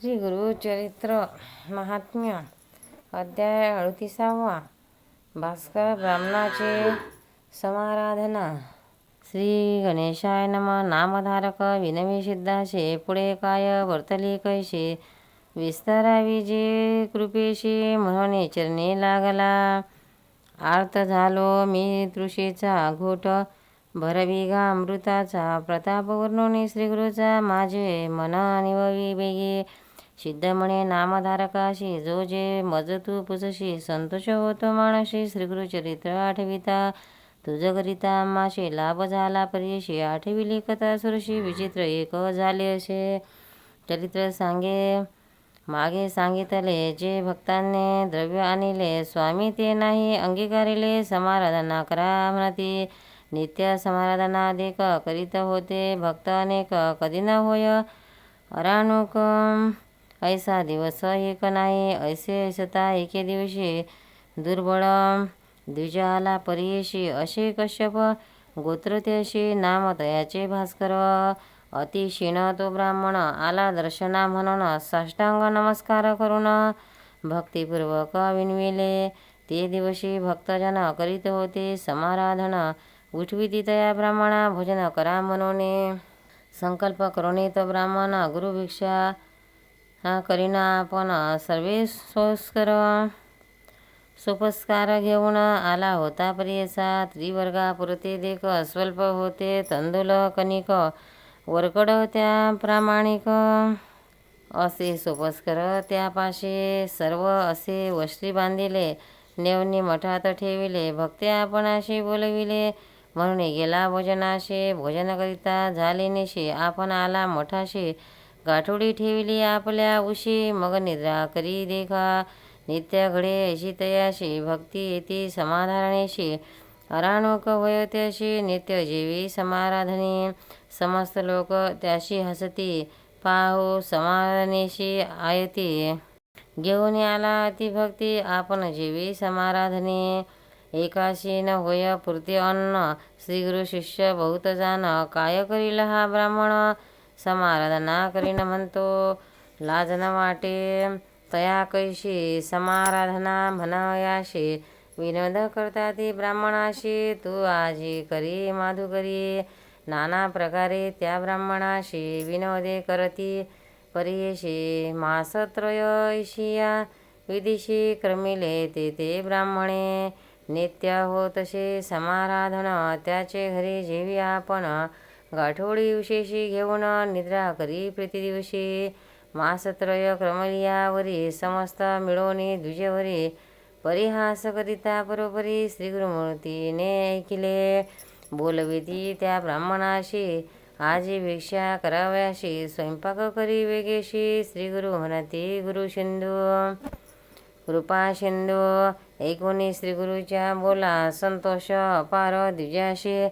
श्री गुरुचरित्र महात्म्य अध्याय अडतीसावा भास्कर ब्राह्मणाचे समाराधना. श्री गणेशाय नम. नामधारक विनवी सिद्धाशे पुढे काय वर्तली कैसे? विस्तारावी जे कृपेशी म्हणून चरणी लागला. आर्त झालो मी तृषीचा घोट भरविगा अमृताचा प्रताप वर्णोनी श्रीगुरुचा माझे मन निववी बेगी सिद्ध म्हणे नामधारकाशी जो जे मज तू पुसशी संतोष होतो माणशी श्रीगुरुचरित्र आठविता. तुझकरिता माशी लाभ झाला परियशी आठविली कथा सुरशी विचित्र एक झाले असे. चरित्र सांगे मागे सांगितले जे भक्तांनी द्रव्य आणले स्वामी ते नाही अंगीकारिले समाराधना करा म्हणती. नित्य समाराधनाधिक करीत होते भक्त अनेक कधी न होय अराणूक ऐसा दिवस एक नाही ऐसे ऐसता एके दिवशी दुर्बळ द्विजाला परियशी असे कश्यप गोत्रत्यशी नाम तयाचे भास्कर अति क्षीण तो ब्राह्मण आला दर्शना म्हणून साष्टांग नमस्कार करून भक्तिपूर्वक विनविले. ते दिवशी भक्तजन करीत होते समाराधन. उठविती तया ब्राह्मणा भोजन करा म्हणून. संकल्प करुणे तो ब्राह्मण गुरुभिक्षा करीना आपण सर्वे सोस्कर सोपस्कार घेऊन आला होता प्रियसा त्रिवर्गा पुरते देख स्वल्प होते तंदुल कणिक वरकड त्या प्रामाणिक. असे सोपस्कर त्यापाशी सर्व असे वस्त्री बांधिले नेवनी मठात ठेविले भक्ते आपणाशी बोलविले. म्हणून गेला भोजनाशी भोजनाकरिता झाले निशी. आपण आला मठाशी गाठोडी ठेवली आपल्या उशी मग निद्रा करी देखा नित्य घडे अशी तयाशी भक्ती येती समाधानेशी अराणुक होयत्याशी नित्य जेवी समाराधनी समस्त लोक त्याशी हसती पाहू समाधानेशी आयती घेऊन आला अतिभक्ती आपण जेवी समाराधनी एकाशी न होय पुरते अन्न श्रीगुरु शिष्य बहुत जाण काय करील हा ब्राह्मण समाराधना करीन म्हणतो लाज न वाटे तया कैशी समाराधना म्हणायाशी विनोद करता ती ब्राह्मणाशी तू आजी करी माधुकरी नाना प्रकारे त्या ब्राह्मणाशी विनोदे करती परियशी मासत्रयशिया विदिशी क्रमिले ते ते ब्राह्मणे नित्य होतसे समाराधन त्याचे घरी जेवी आपण गाठोडी विशेषी घेऊन निद्रा करी प्रतिदिवशी मासत्रय क्रमलियावरी समस्त मिळवणे द्विजेवरी. परिहास करिता बरोबरी श्रीगुरुमूर्तीने ऐकिले. बोलविती त्या ब्राह्मणाशी. आजी भिक्षा करावयाशी. स्वयंपाक करी वेगेशी. श्रीगुरु म्हणती गुरु सिंधू कृपा सिंधू ऐकून श्रीगुरूच्या बोला. संतोष अपार द्विजाशी.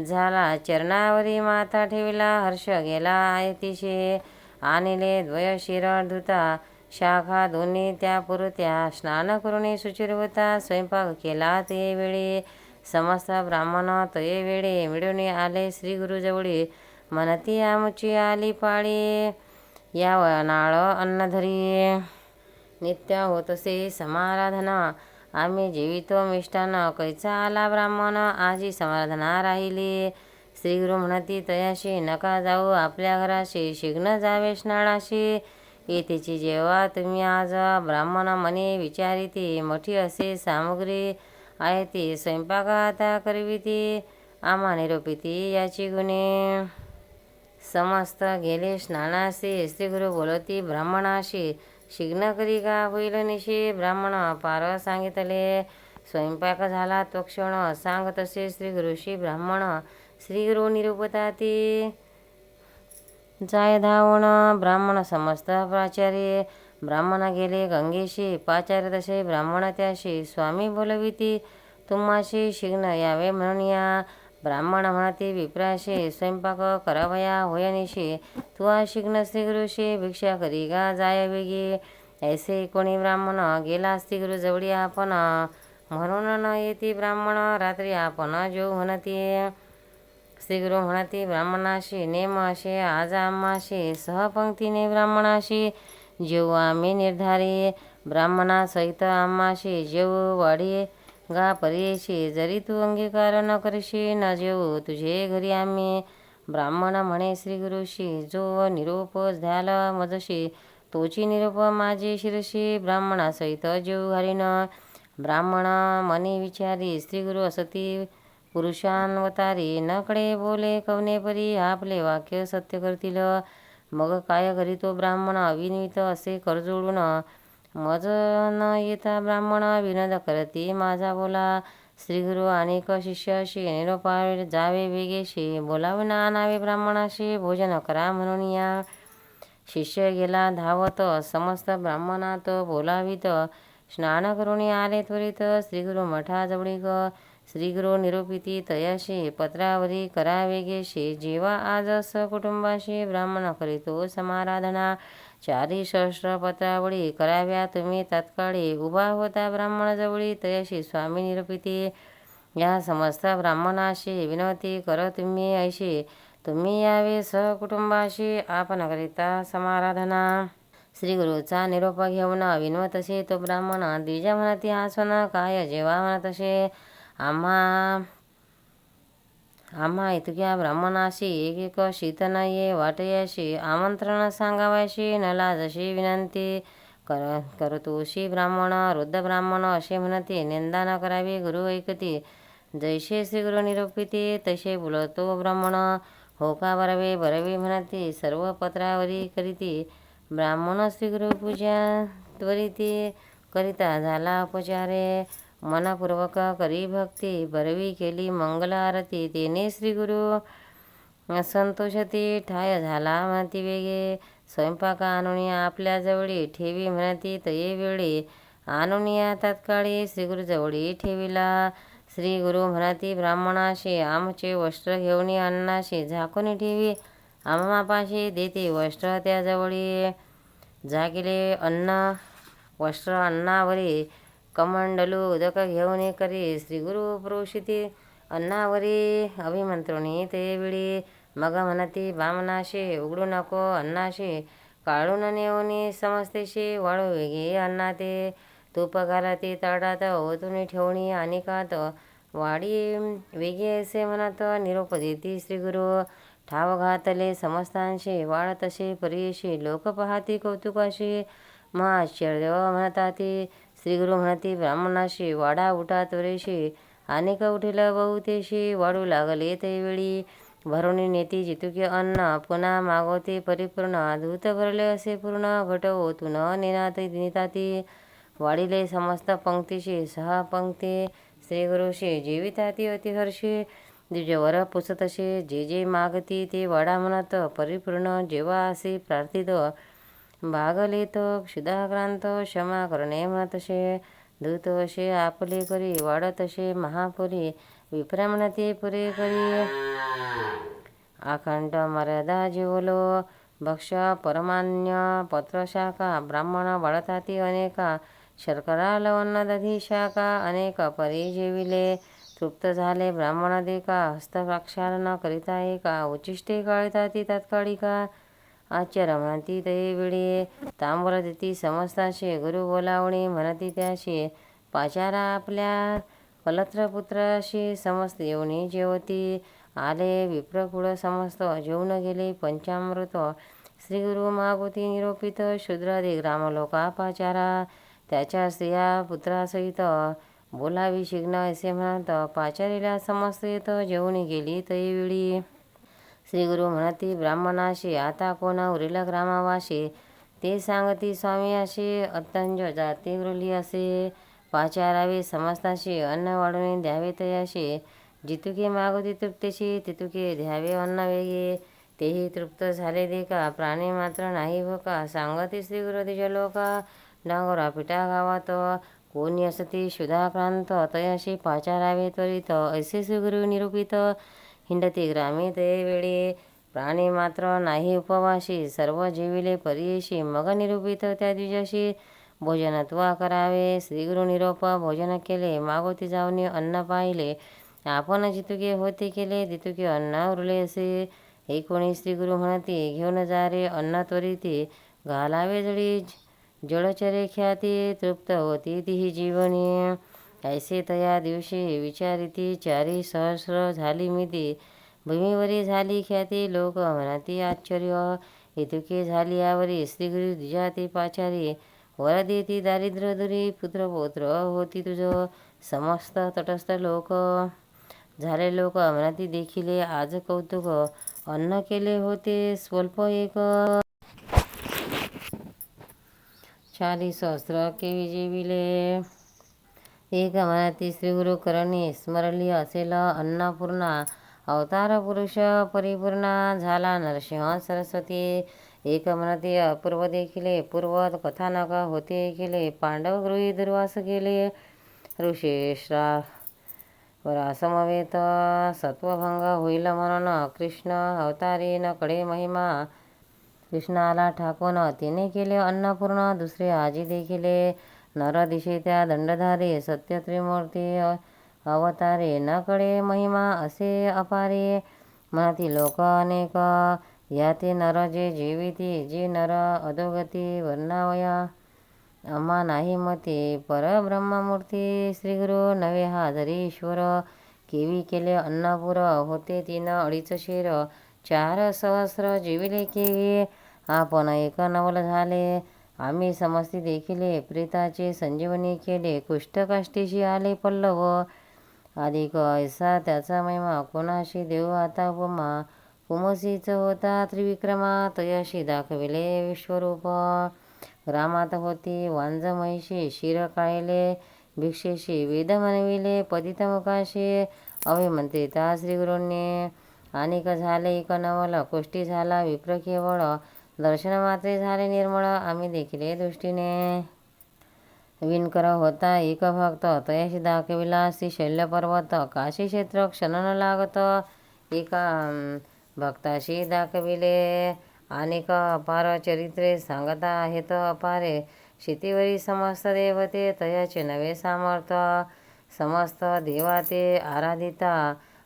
झाला. चरणावरी माथा ठेविला हर्ष गेला आयतीशी आणले द्वय शिरळ धुता. शाखा दोन्ही त्या पुरत्या. स्नान करून सुचिरवता. स्वयंपाक केला ते वेळी. समस्त ब्राह्मण तये वेळे मिळून आले श्री गुरुजवळी म्हणती आमची आली पाळी. या नाळ अन्नधरी नित्य होत असे समाराधना. आम्ही जीवितो मिष्टान कैचा आला ब्राह्मण? आजी समाराधना राहिली. श्रीगुरु म्हणती तयाशी नका जाऊ आपल्या घराशी शिग्न जावे स्नानाशी. येतेची जेव्हा तुम्ही आज. ब्राह्मण मने विचारिती मोठी असे सामुग्री आहे ती स्वयंपाक आता करविती आम्हा निरोपिती याची गुणे. समस्त गेले स्नानाशी श्रीगुरु बोलती ब्राह्मणाशी शिग्न का होईल निशी ब्राह्मण पार सांगितले स्वयंपाक झाला तो क्षण. सांग तसे श्री गुरुशी ब्राह्मण श्री गुरु निरुपताती जाय धावण ब्राह्मण समस्त प्राचार्य. ब्राह्मण गेले गंगेशी पाचार्य तसे ब्राह्मण त्याशी. स्वामी बोलविती तुम्हाशी शिग्न यावे म्हणून या. ब्राह्मण म्हणते विप्राशी स्वयंपाक करावया होयनिशी तू शिग्न श्रीगुरुशी भिक्षा करी गा जाय वेगी। ऐसे कोणी ब्राह्मण गेला श्रीगुरु जवळी आपण म्हणून न येते ब्राह्मण रात्री आपण जो म्हणते। श्रीगुरु म्हणते ब्राह्मणाशी नेम आज आम्हाशी सहपंक्तीने ब्राह्मणाशी जेऊ आम्ही निर्धारी। ब्राह्मणासहित आम्हाशी जेऊ वाढी। गा परेशी जरी तू अंगीकार न करशी न जेऊ तुझे घरी आम्ही. ब्राह्मण म्हणे श्री गुरुशी जो निरोप झाल मजशी तोची निरोप माझे शिरशी. ब्राह्मणासहित जेऊ घालीन. ब्राह्मण मनी विचारी स्त्री गुरु असती पुरुषांवतारी. नकडे बोले कवने परी आपले वाक्य सत्य करतील. मग काय करी तो ब्राह्मण? अविनित असे करजोडून मज न येता ब्राह्मण विनोद करती. माझा बोला श्रीगुरु अनेक शिष्याशी निरोपावे जावे वेगेशी. बोलावे ना आणावे ब्राह्मणाशी भोजन करा म्हणून या शिष्य गेला धावत. समस्त ब्राह्मणात बोलावित. स्नान करून आले त्वरित. श्रीगुरु मठाजवळी ग श्रीगुरु निरूपिती तयाशी. पत्रावरी करावेगेशी जेव्हा आज कुटुंबाशी ब्राह्मण करीतो समाराधना. चारी सहस्र पत्रावळी कराव्या तुम्ही तत्काळी. उभा होता ब्राह्मणाजवळी तयाशी स्वामी निरोपिती. या समस्त ब्राह्मणाशी विनवती कर तुम्ही ऐशी. तुम्ही यावे सहकुटुंबाशी आपणकरिता समाराधना. श्री गुरुचा निरोप घेऊन विनवतसे तो ब्राह्मण द्विजा म्हणती हासन काय जेव्हा म्हणतसे आम्हा आम्हा इतक्या ब्राह्मणाशी एक एक वाटयाशी आमंत्रण सांगावयाशी नला जशी विनंती कर करतोशी ब्राह्मण वृद्ध ब्राह्मण असे म्हणते निंदा न करावी गुरु ऐकती जैसे श्री गुरु निरोपिते तसे बोलतो ब्राह्मण हो का बरवे बरवे म्हणते सर्व पत्रावरी करीती ब्राह्मण श्री गुरु पूजा त्वरिती करिता झाला उपचारे मनपूर्वक करी भक्ती बरवी केली मंगल आरती तेने श्री गुरु संतोषती ठाय झाला म्हणती वेगे स्वयंपाक आणून आपल्याजवळी ठेवी म्हणती तये वेळी आणून या तात्काळी श्रीगुरुजवळी ठेविला श्री गुरु म्हणती ब्राह्मणाशी आमचे वस्त्र घेऊन अन्नाशी झाकून ठेवी आम्हापाशी देते वस्त्र त्याजवळी जागिले अन्न वस्त्र अन्नावरी कमंडलू उदक घेऊन करी श्रीगुरु प्रोषिती अन्नावरी अभिमंत्रुणी ते वेळी मग म्हणती बामनाशी उघडू नको अन्नाशी काढून नेऊन समजतेशी वाळू वेगी अन्ना ते तूप घालती तडात ओतून ठेवणी आणि कात वाडी वेगी असे म्हणत निरोप देती श्रीगुरु ठाव घातले समस्तांशी वाळ तसे परीशी लोक पाहती कौतुकाशी मग आश्चर्य म्हणताती श्रीगुरु म्हणती ब्राह्मणाशी वाडा उठा त्वरेशी अनेक उठील बहुतेशी वाढू लागले ते वेळी भरून नेती जितुके अन्न पुन्हा मागवते परिपूर्ण धूत भरले असे पूर्ण घट ओतून नेनात नेताती वाढिले समस्त पंक्तीशी सहा पंक्ती श्रीगुरुशी जीविताती अतिहर्षी द्विजवर पुसतसे जे जे मागती ते वाडा म्हणत परिपूर्ण जेव्हा असे प्रार्थित भागलेत क्षुधाक्रांत क्षमा करणे म्हणतसे दूत असे आपले करी वाढतसे महापुरी. विप्रमणते पुरे करी. अखंड मर्यादा जीवलो. भक्ष परमान्य पत्रशाखा ब्राह्मण वाढताती अनेका. शर्करा लवण दधी शाखा अनेक परिजीविले. तृप्त झाले ब्राह्मण देका हस्तप्रक्षाल न करिता एका. उच्चिष्टे काळिता ती तात्काळिका आचार्य म्हणती ते वेळी तांबर देती समस्ताशी गुरु बोलावणी म्हणती त्याशी। पाचारा आपल्या कलत्रपुत्राशी समस्त येऊनी जेवती। आले विप्रकुळ समस्त जेवण गेले पंचामृत। श्री गुरु मागोती निरोपित शूद्रादी ग्रामलोका पाचारा। त्याच्या स्त्रिया पुत्रासहित बोलावी शिग्न असे म्हणत पाचारीला समस्त येत जेवणी गेली तैवेळी श्रीगुरु म्हणती ब्राह्मणाशी आता कोण उरिल ग्रामावाशी ते सांगती स्वामी अशी अत्यंज जाती वृली असे. पाचारावे समस्ताशी अन्न वाढून द्यावे तयाशी. जितुके मागोती तृप्तीशी तितुके द्यावे अन्न वेगे. तेही तृप्त झाले दे का प्राणी मात्र नाही हो भोका सांगती श्री तिच्या लोका डांगोरा पिठा गावात. कोणी असती शुधाक्रांत तयाशी पाचारावे त्वरित. ऐसे श्रीगुरु निरूपित. हिंडती ग्रामी ते वेळी प्राणी मात्र नाही उपवाशी सर्व जीविले परियशी मग निरूपित त्या दिवशी भोजनत्वा करावे श्रीगुरु निरोप भोजन केले मागोती जाऊन अन्न पाहिले. आपण जितुके होते केले तितुके अन्न उरले असे हे श्री गुरु म्हणते घेऊन जा रे अन्न त्वरिती. घालावे जळी जळचरे ख्याती तृप्त होती ती जीवनी. ऐसे तया दिवशी विचारिती चारी सहस्र झाली मिती. भूमीवरी झाली ख्याती लोक म्हणती आश्चर्य! इतुके झाली यावरी स्त्रीगुरी दिजाती पाचारी. वरदी ती दारिद्र्य दुरी पुत्र पौत्र होती तुझ. समस्त तटस्थ लोक झाले लोक म्हणती देखिले आज कौतुक. अन्न केले होते स्वल्प एक. चारी सहस्र केवी जेविले. एक मनाती श्रीगुरु करणी स्मरली असेल अन्नपूर्णा अवतार पुरुष परिपूर्णा झाला नरसिंह सरस्वती एक मनाती अपूर्व देखिले पूर्व कथानक होते केले पांडव गृही दुर्वास केले ऋषेश्रा समवेत सत्वभंग होईल म्हणून कृष्ण अवतारीन कडे महिमा कृष्णाला ठाकून तिने केले अन्नपूर्ण दुसरे आजी देखिले नर दिशे त्या दंडधारे सत्य त्रिमूर्ती अवतारे नकडे महिमा असे अपारे। मनाती लोक अनेक या ते नर जे जीविती जे नर अधोगती वर्णावया। अम्मा नाही मते परब्रह्ममूर्ती श्रीगुरु नवे हाजरी ईश्वर केवी केले अन्नपुर होते तीन अडीच शेर चार सहस्र जीविले केवी। आपण एक नवल झाले आम्ही समस्ती देखिले प्रीताचे संजीवनी केले कुष्ठकाष्टीशी आले पल्लव. अधिक ऐसा त्याचा महिमा कोणाशी देऊ आता उपमा? कुमसीच होता त्रिविक्रमा तयाशी दाखविले विश्वरूप. रामात होती वांज महिषी शिर काळले भिक्षेशी वेद म्हणविले पतित मुखाशी. अभिमंत्रिता श्रीगुरूंनी. अनेक झाले एक नवल कोष्टी झाला विप्र केवळ. दर्शन मात्रे झाले निर्मळ आम्ही देखील दृष्टीने. विणकर होता एक भक्त तयाशी दाखविला श्री शैल्य पर्वत काशी क्षेत्र क्षण न लागत एका भक्ताशी दाखविले. अनेक अपार चरित्रे सांगता आहेत अपारे. शेतीवरी समस्त देवते तयाचे नवे सामर्थ समस्त देवाते आराधिता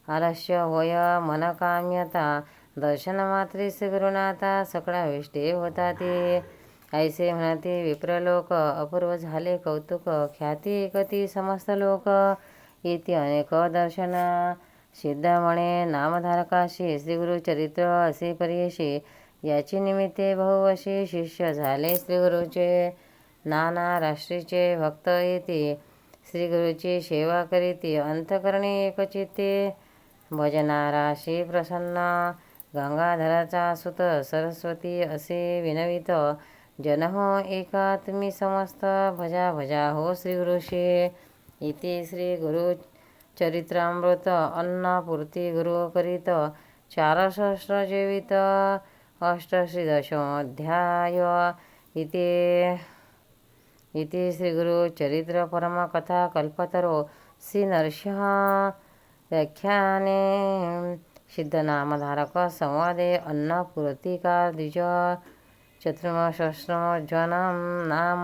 आलस्य होय मनकाम्यता. दर्शन मात्रीस गुरुनाथा सकळा विष्टे होता ते ऐसे म्हणते विप्रलोक अपूर्व झाले कौतुक ख्याती एकती समस्त लोक। इति अनेक दर्शन। सिद्ध म्हणे नामधारकाशी श्रीगुरु चरित्र असे पर्यशी याची निमित्ते बहुवशी शिष्य झाले श्रीगुरूचे। नाना राष्ट्रीचे भक्त येते श्रीगुरूची सेवा करीती अंतकरणी एकचित्ते। भजनाराशी प्रसन्न। गंगाधराचा सुत सरस्वती असे विनवित जन हो एका तुम्ही समस्त भजा भजा हो श्रीगुरुशी इथे श्री गुरु चरित्रामृत अन्नपूर्ती गुरु करीत चार सहस्र जेवित अष्टश्री दशमोध्याय इथे इथे श्री गुरु चरित्र परमकथा कल्पतरो। श्री नरसिंह व्याख्याने। सिद्धनामधारक संवादे अन्नपूर्तिकार द्विज चतुर्मशस्रमोज्वनं नाम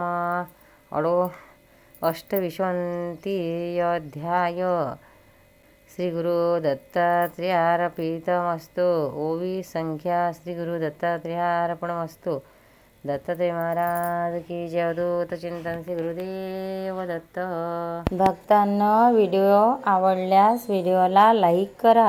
अडो अष्टविंशतियोऽध्याय। श्रीगुरु दत्तात्रेयार्पितमस्तु ओवी संख्या श्रीगुरु दत्तात्रय महाराज की जय। अवधूत चिंतन श्री गुरुदेव दत्त भक्तांना व्हिडिओ आवडल्यास व्हिडिओला लाईक करा.